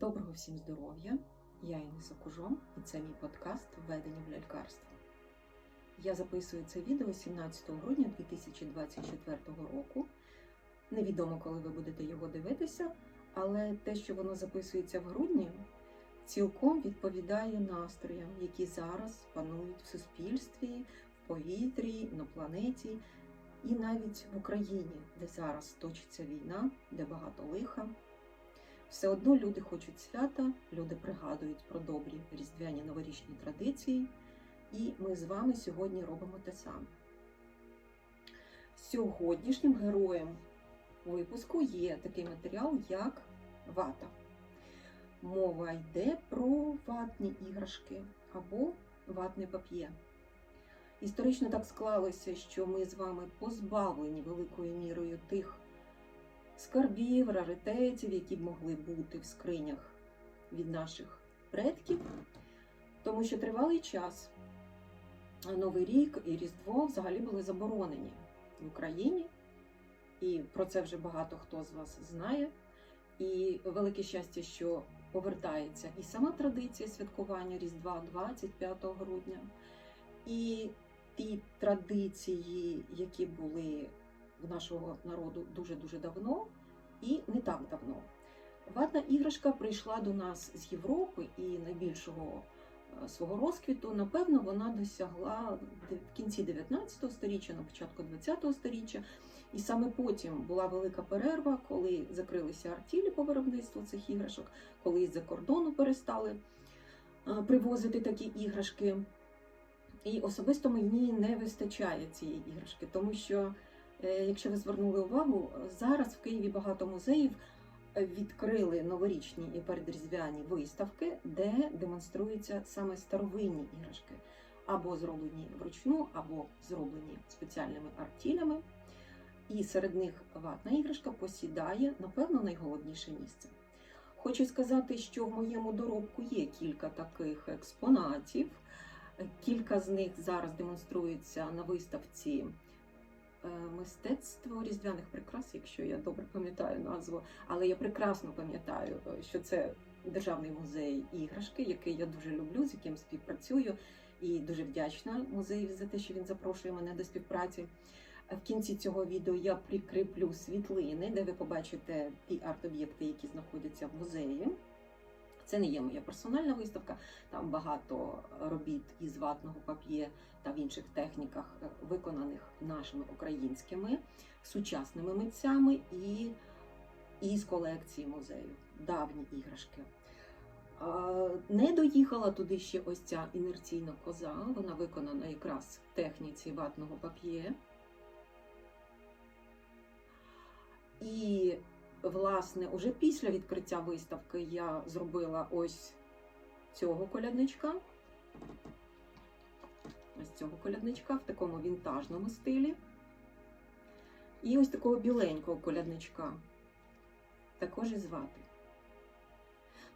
Доброго всім здоров'я! Я Інеса Кужом і це мій подкаст Введення в лялькарство. Я записую це відео 17 грудня 2024 року. Невідомо, коли ви будете його дивитися, але те, що воно записується в грудні, цілком відповідає настроям, які зараз панують в суспільстві, в повітрі, на планеті і навіть в Україні, де зараз точиться війна, де багато лиха. Все одно люди хочуть свята, люди пригадують про добрі різдвяні новорічні традиції, і ми з вами сьогодні робимо те саме. Сьогоднішнім героєм випуску є такий матеріал, як вата. Мова йде про ватні іграшки або ватне пап'є. Історично так склалося, що ми з вами позбавлені великою мірою тих скарбів, раритетів, які б могли бути в скринях від наших предків, тому що тривалий час Новий рік і Різдво взагалі були заборонені в Україні, і про це вже багато хто з вас знає. І велике щастя, що повертається і сама традиція святкування Різдва 25 грудня, і ті традиції, які були нашого народу дуже-дуже давно і не так давно. Ватна іграшка прийшла до нас з Європи і найбільшого е, свого розквіту, напевно, вона досягла в кінці 19 століття, на початку 20 століття. І саме потім була велика перерва, коли закрилися артілі по виробництву цих іграшок, коли з-за кордону перестали е, привозити такі іграшки. І особисто мені не вистачає цієї іграшки, тому що якщо ви звернули увагу, зараз в Києві багато музеїв відкрили новорічні і передріздвяні виставки, де демонструються саме старовинні іграшки, або зроблені вручну, або зроблені спеціальними артілями. І серед них ватна іграшка посідає, напевно, найголовніше місце. Хочу сказати, що в моєму доробку є кілька таких експонатів. Кілька з них зараз демонструються на виставці Е, мистецтво різдвяних прикрас, якщо я добре пам'ятаю назву, але я прекрасно пам'ятаю, е, що це державний музей іграшки, який я дуже люблю, з яким співпрацюю, і дуже вдячна музею за те, що він запрошує мене до співпраці. Е, в кінці цього відео я прикріплю світлини, де ви побачите ті арт-об'єкти, які знаходяться в музеї. Це не є моя персональна виставка, там багато робіт із ватного пап'є та в інших техніках, е, виконаних нашими українськими сучасними митцями і із колекції музею, давні іграшки. Не доїхала туди ще ось ця інерційна коза, вона виконана якраз в техніці ватного пап'є. І власне, уже після відкриття виставки я зробила ось цього колядничка. Ось цього колядничка в такому вінтажному стилі. І ось такого біленького колядничка. Також із вати.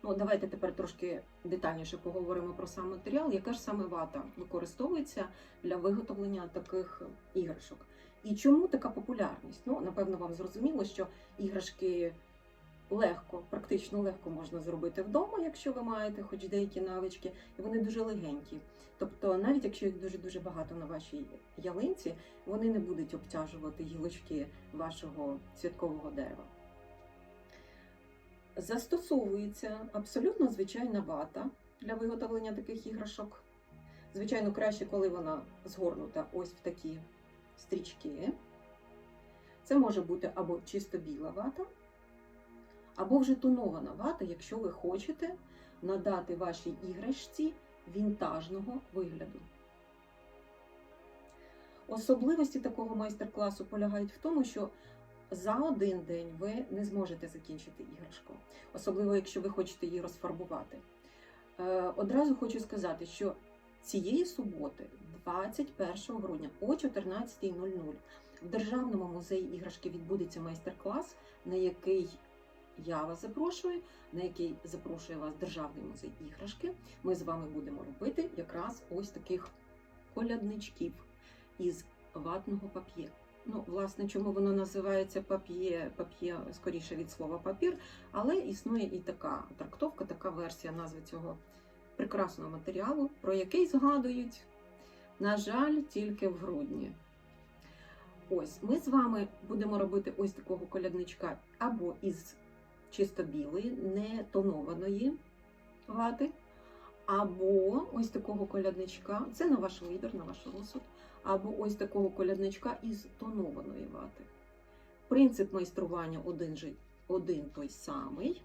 Ну, Давайте тепер трошки детальніше поговоримо про сам матеріал, яка ж саме вата використовується для виготовлення таких іграшок. І чому така популярність? Ну, напевно, вам зрозуміло, що іграшки легко, практично легко можна зробити вдома, якщо ви маєте хоч деякі навички, і вони дуже легенькі. Тобто, навіть якщо їх дуже-дуже багато на вашій ялинці, вони не будуть обтяжувати гілочки вашого святкового дерева. Застосовується абсолютно звичайна вата для виготовлення таких іграшок. Звичайно, краще, коли вона згорнута ось в такі стрічки. Це може бути або чисто біла вата, або вже тонована вата, якщо ви хочете надати вашій іграшці вінтажного вигляду. Особливості такого майстер-класу полягають в тому, що за один день ви не зможете закінчити іграшку, особливо, якщо ви хочете її розфарбувати. Е, одразу хочу сказати, що цієї суботи, 21 грудня о 14.00, в Державному музеї іграшки відбудеться майстер-клас, на який я вас запрошую, на який запрошує вас Державний музей іграшки. Ми з вами будемо робити якраз ось таких колядничків із ватного пап'є. Ну, власне, чому воно називається пап'є, пап'є скоріше від слова папір, але існує і така трактовка, така версія назви цього прекрасного матеріалу, про який згадують, на жаль, тільки в грудні. Ось ми з вами будемо робити ось такого колядничка або із чисто білої, не тонованої вати, або ось такого колядничка, це на ваш вибір, на ваш розсуд, або ось такого колядничка із тонованої вати. Принцип майстрування один, один той самий,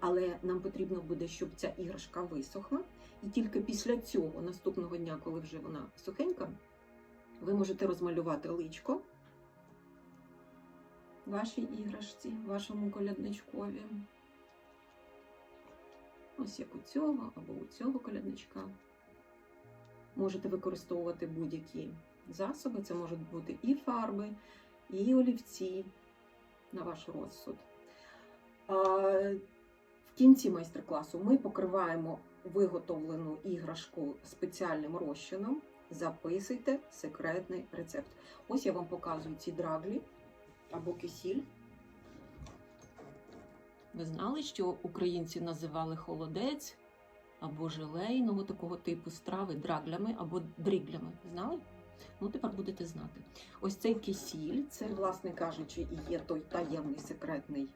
але нам потрібно буде, щоб ця іграшка висохла. І тільки після цього, наступного дня, коли вже вона сухенька, ви можете розмалювати личко вашій іграшці, вашому колядничкові. Ось як у цього або у цього колядничка. Можете використовувати будь-які засоби. Це можуть бути і фарби, і олівці на ваш розсуд. А, В кінці майстер-класу ми покриваємо виготовлену іграшку спеціальним розчином. Записуйте секретний рецепт. Ось я вам показую ці драглі або кисіль. Ви знали, що українці називали холодець або желейного такого типу страви драглями або дріглями? Знали? Ну, тепер будете знати. Ось цей кисіль, це, власне кажучи, і є той таємний секретний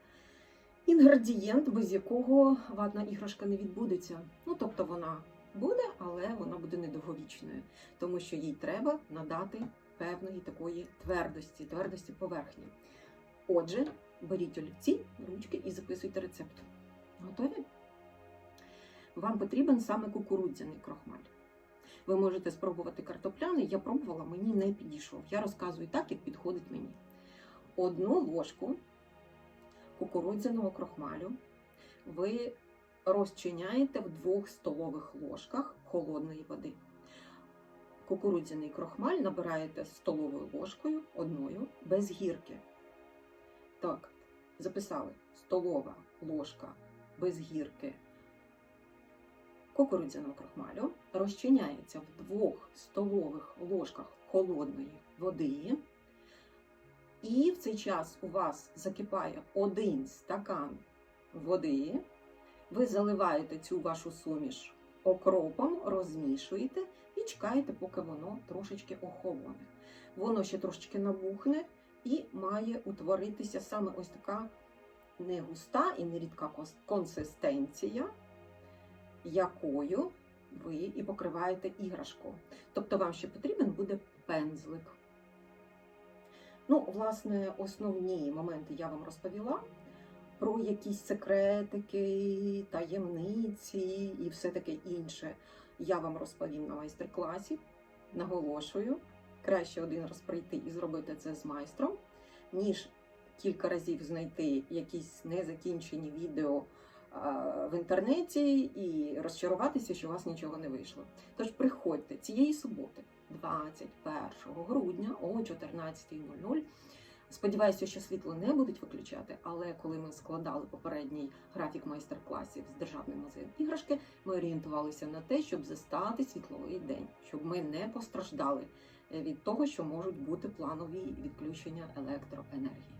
інгредієнт, без якого ватна іграшка не відбудеться. Ну, тобто вона буде, але вона буде недовговічною, тому що їй треба надати певної такої твердості, твердості поверхні. Отже, беріть олівці, ручки і записуйте рецепт. Готові? Вам потрібен саме кукурудзяний крохмаль. Ви можете спробувати картопляний. Я пробувала, мені не підійшов. Я розказую так, як підходить мені. Одну ложку кукурудзяного крохмалю ви розчиняєте в двох столових ложках холодної води. Кукурудзяний крохмаль набираєте столовою ложкою одною без гірки. Так, записали столова ложка без гірки кукурудзяного крохмалю розчиняється в двох столових ложках холодної води. І в цей час у вас закипає один стакан води. Ви заливаєте цю вашу суміш окропом, розмішуєте і чекаєте, поки воно трошечки охолоне. Воно ще трошечки набухне і має утворитися саме ось така не густа і не рідка консистенція, якою ви і покриваєте іграшку. Тобто вам ще потрібен буде пензлик. Ну, власне, основні моменти я вам розповіла. Про якісь секретики, таємниці і все таке інше я вам розповім на майстер-класі. Наголошую, краще один раз прийти і зробити це з майстром, ніж кілька разів знайти якісь незакінчені відео в інтернеті і розчаруватися, що у вас нічого не вийшло. Тож приходьте цієї суботи, 21 грудня о 14.00. Сподіваюся, що світло не будуть виключати, але коли ми складали попередній графік майстер-класів з Державним музеєм іграшки, ми орієнтувалися на те, щоб застати світловий день, щоб ми не постраждали е, від того, що можуть бути планові відключення електроенергії.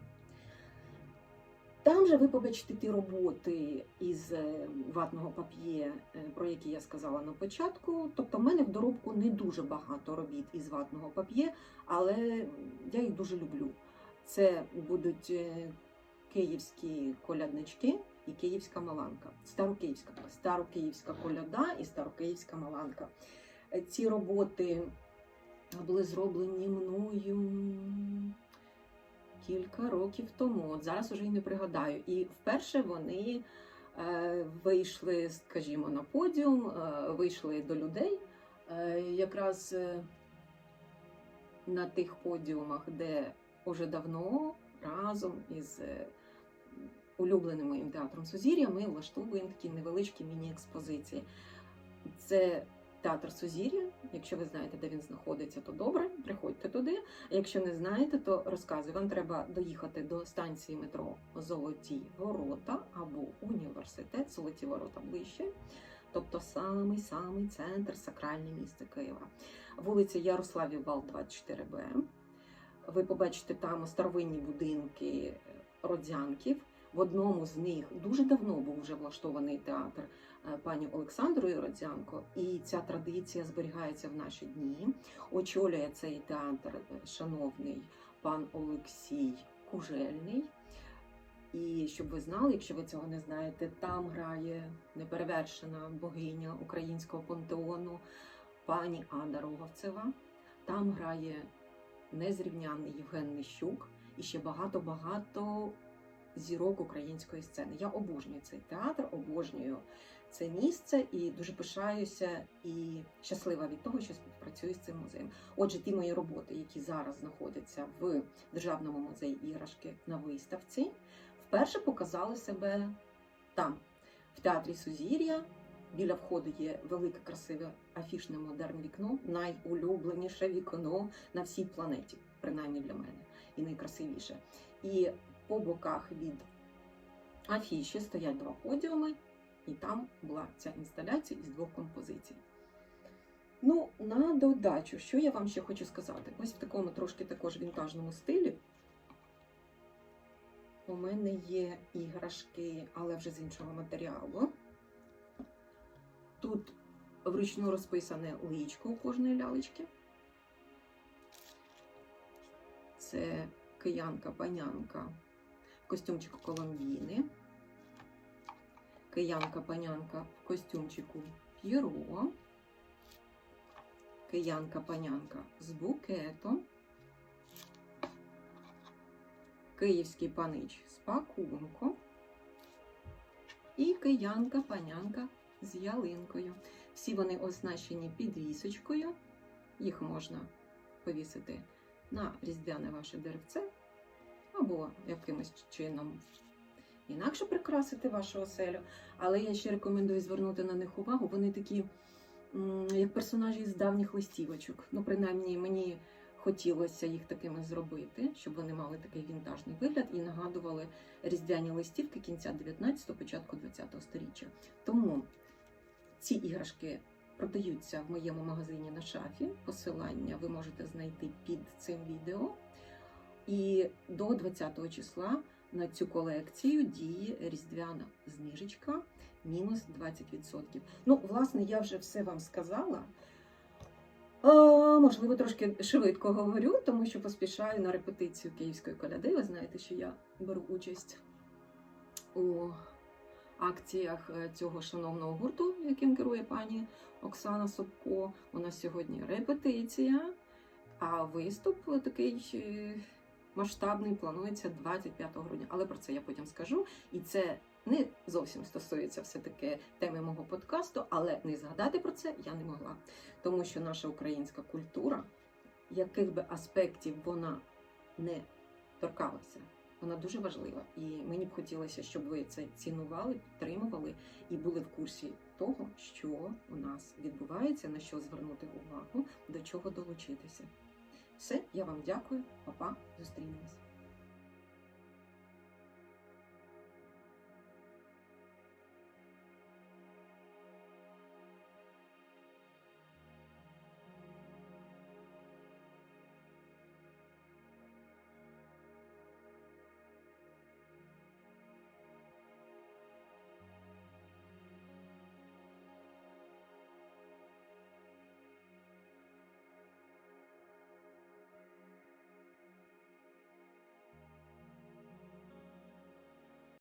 Там же ви побачите ті роботи із е, ватного пап'є, е, про які я сказала на початку. Тобто, в мене в доробку не дуже багато робіт із ватного пап'є, але я їх дуже люблю. Це будуть е, київські коляднички і київська маланка. Старокиївська, старокиївська коляда і старокиївська маланка. Ці роботи були зроблені мною кілька років тому. От зараз уже й не пригадаю. І вперше вони е, вийшли, скажімо, на подіум, е, вийшли до людей. Е, якраз на тих подіумах, де уже давно разом із улюбленим моїм театром Сузір'я ми влаштовуємо такі невеличкі міні-експозиції. Це театр Сузір'я. Якщо ви знаєте, де він знаходиться, то добре, приходьте туди. Якщо не знаєте, то розказую. Вам треба доїхати до станції метро Золоті Ворота або університет Золоті Ворота ближче. Тобто самий самий центр, сакральне місце Києва. Вулиця Ярославів Вал, 24Б. Ви побачите там старовинні будинки родзянків. В одному з них дуже давно був вже влаштований театр пані Олександрою Родзянко, і ця традиція зберігається в наші дні. Очолює цей театр е, шановний пан Олексій Кужельний. І щоб ви знали, якщо ви цього не знаєте, там грає неперевершена богиня українського пантеону пані Ада Роговцева. Там грає незрівнянний Євген Нищук і ще багато-багато зірок української сцени. Я обожнюю цей театр, обожнюю це місце і дуже пишаюся і щаслива від того, що співпрацюю з цим музеєм. Отже, ті мої роботи, які зараз знаходяться в Державному музеї іграшки на виставці, вперше показали себе там, в театрі Сузір'я. Біля входу є велике красиве афішне модерн вікно, найулюбленіше вікно на всій планеті, принаймні для мене, і найкрасивіше. І по боках від афіші стоять два подіуми, і там була ця інсталяція із двох композицій. Ну, на додачу, що я вам ще хочу сказати? Ось в такому трошки також вінтажному стилі. У мене є іграшки, але вже з іншого матеріалу. Тут вручну розписане личко у кожної лялечки. Це киянка-панянка костюмчику Коломбіни. Киянка-панянка в костюмчику П'єро. Киянка-панянка з букетом. Київський панич з пакунком. І киянка-панянка з ялинкою. Всі вони оснащені підвісочкою. Їх можна повісити на різдвяне ваше деревце або якимось чином інакше прикрасити вашу оселю. Але я ще рекомендую звернути на них увагу. Вони такі, як персонажі з давніх листівочок. Ну, принаймні, мені хотілося їх такими зробити, щоб вони мали такий вінтажний вигляд і нагадували різдвяні листівки кінця 19-го, початку 20-го сторіччя. Тому ці іграшки продаються в моєму магазині на шафі. Посилання ви можете знайти під цим відео. І до 20 числа на цю колекцію діє різдвяна знижечка мінус 20%. Ну, власне, я вже все вам сказала. А, можливо, трошки швидко говорю, тому що поспішаю на репетицію київської коляди. Ви знаєте, що я беру участь у акціях е, цього шановного гурту, яким керує пані Оксана Собко. У нас сьогодні репетиція, а виступ такий е, масштабний планується 25 грудня. Але про це я потім скажу. І це не зовсім стосується все-таки теми мого подкасту, але не згадати про це я не могла. Тому що наша українська культура, яких би аспектів вона не торкалася, вона дуже важлива. І мені б хотілося, щоб ви це цінували, підтримували і були в курсі того, що у нас відбувається, на що звернути увагу, до чого долучитися. Все, я вам дякую, Па-па, зустрінемось.